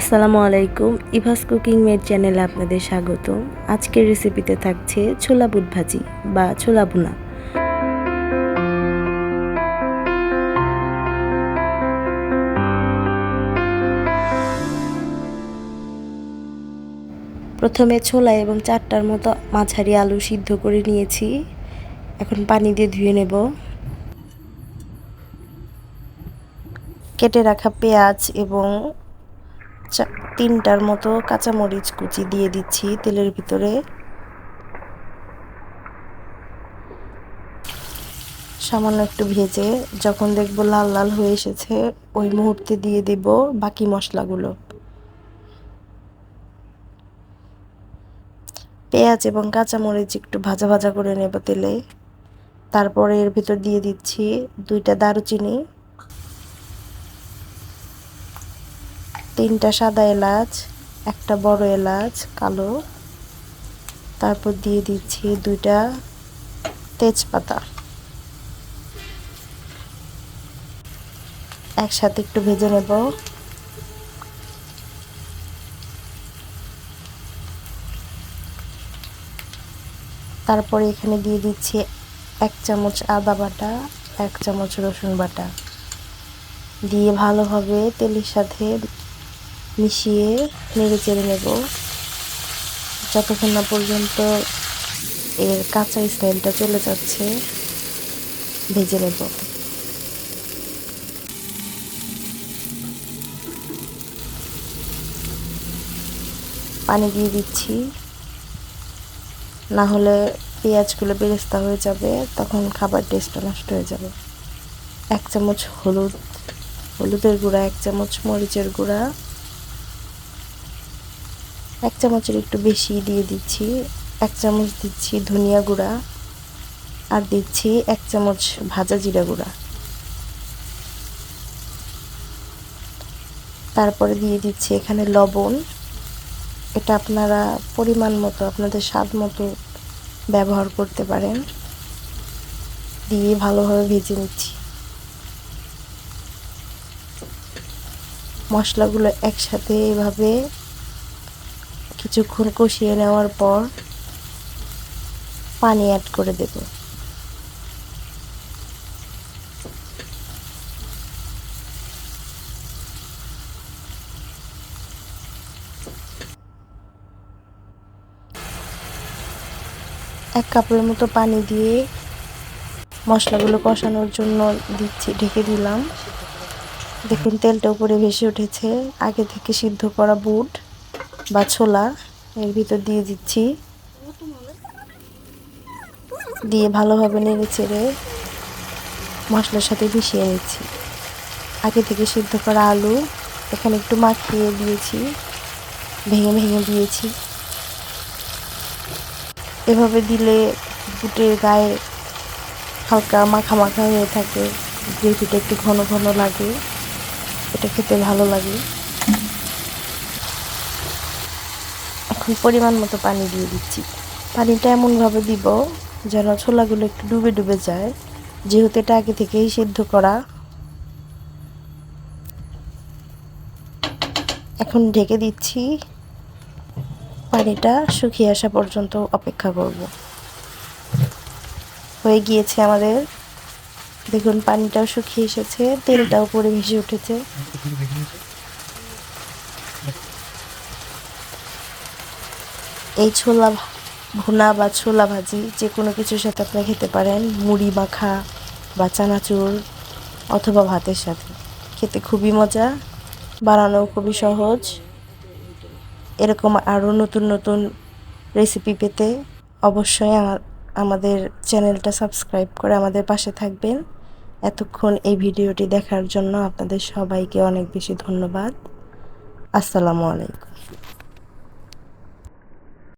আসসালামু আলাইকুম, Eva's cooking made চ্যানেলে আপনাদের স্বাগত আজকের রেসিপিতে থাকছে ছোলা বুট ভাজি বা ছোলা বুনা প্রথমে ছোলা এবং চারটার মতো মাঝারি আলু সিদ্ধ করে নিয়েছি। এখন পানি দিয়ে ধুয়ে নেব। কেটে রাখা পেঁয়াজ এবং তিনটার মতো কাঁচামরিচ কুচি দিয়ে দিচ্ছি তেলের ভিতরে। সামান্য একটু ভেজে যখন দেখব লাল লাল হয়ে এসেছে, ওই মুহূর্তে দিয়ে দেব বাকি মশলাগুলো। পেঁয়াজ এবং কাঁচামরিচ একটু ভাজা ভাজা করে নেব তেলে। তারপরে এর ভিতর দিয়ে দিচ্ছি দুইটা দারুচিনি। তিনটা সাদা এলাচ, একটা বড় এলাচ, কালো। তারপর দিয়ে দিচ্ছি দুইটা তেজপাতা। একসাথে একটু ভেজে নেব। তারপরে এখানে দিয়ে দিচ্ছি এক চামচ আদা বাটা, এক চামচ রসুন বাটা। দিয়ে ভালোভাবে তেলের সাথে মিশিয়ে নেড়ে চেড়ে নেব। যতক্ষণ না পর্যন্ত এর কাঁচা স্মেলটা চলে যাচ্ছে, ভেজে নেব। পানি দিয়ে দিচ্ছি। না হলে পেঁয়াজগুলো বেরেস্তা হয়ে যাবে, তখন খাবার টেস্টটা নষ্ট হয়ে যাবে। এক চামচ হলুদ, হলুদের গুঁড়া, এক চামচ মরিচের গুঁড়া। এক চামচের একটু বেশি দিয়ে দিচ্ছি, এক চামচ দিচ্ছি ধনিয়া গুঁড়া আর দিচ্ছি এক চামচ ভাজা জিরা গুঁড়া। তারপরে দিয়ে দিচ্ছি এখানে লবণ। এটা আপনারা পরিমাণ মতো, আপনাদের স্বাদ মতো ব্যবহার করতে পারেন। দিয়ে ভালোভাবে ভেজে নিচ্ছি। মশলাগুলো একসাথে এভাবে কিছুক্ষণ কষিয়ে নেওয়ার পর পানি অ্যাড করে দেব। এক কাপের মতো পানি দিয়ে মশলাগুলো কষানোর জন্য দিচ্ছি, ঢেকে দিলাম। দেখুন, তেলটা উপরে ভেসে উঠেছে। আগে থেকে সিদ্ধ করা বুট বা ছোলা, এর ভিতর দিয়ে দিচ্ছি। দিয়ে ভালোভাবে নেড়ে চেড়ে মশলার সাথে মিশিয়ে নিচ্ছি। আগে থেকে সিদ্ধ করা আলু এখানে একটু মাখিয়ে দিয়েছি, ভেঙে ভেঙে দিয়েছি। এভাবে দিলে বুটের গায়ে হালকা মাখা মাখা হয়ে থাকে, গ্রেভিটা একটু ঘন ঘন লাগে, এটা খেতে ভালো লাগে। পরিমাণ মতো পানি দিয়ে দিচ্ছি। পানিটা এমনভাবে দিব যেন ছোলাগুলো একটু ডুবে ডুবে যায়। যেহেতু এটা আগে থেকেই সিদ্ধ করা। এখন ঢেকে দিচ্ছি। পানিটা শুকিয়ে আসা পর্যন্ত অপেক্ষা করব। হয়ে গিয়েছে আমাদের। দেখুন, পানিটাও শুকিয়ে এসেছে, তেলটাও পরে ভেসে উঠেছে। এই ছোলা ভুনা বা ছোলা ভাজি যে কোনো কিছুর সাথে আপনারা খেতে পারেন। মুড়ি মাখা বা চানাচুর অথবা ভাতের সাথে। খেতে খুবই মজা বানানো খুবই সহজ। এরকম আরও নতুন নতুন রেসিপি পেতে অবশ্যই আমা- আমাদের চ্যানেলটা সাবস্ক্রাইব করে আমাদের পাশে থাকবেন। এতক্ষণ এই ভিডিওটি দেখার জন্য আপনাদের সবাইকে অনেক বেশি ধন্যবাদ। আসসালামু আলাইকুম।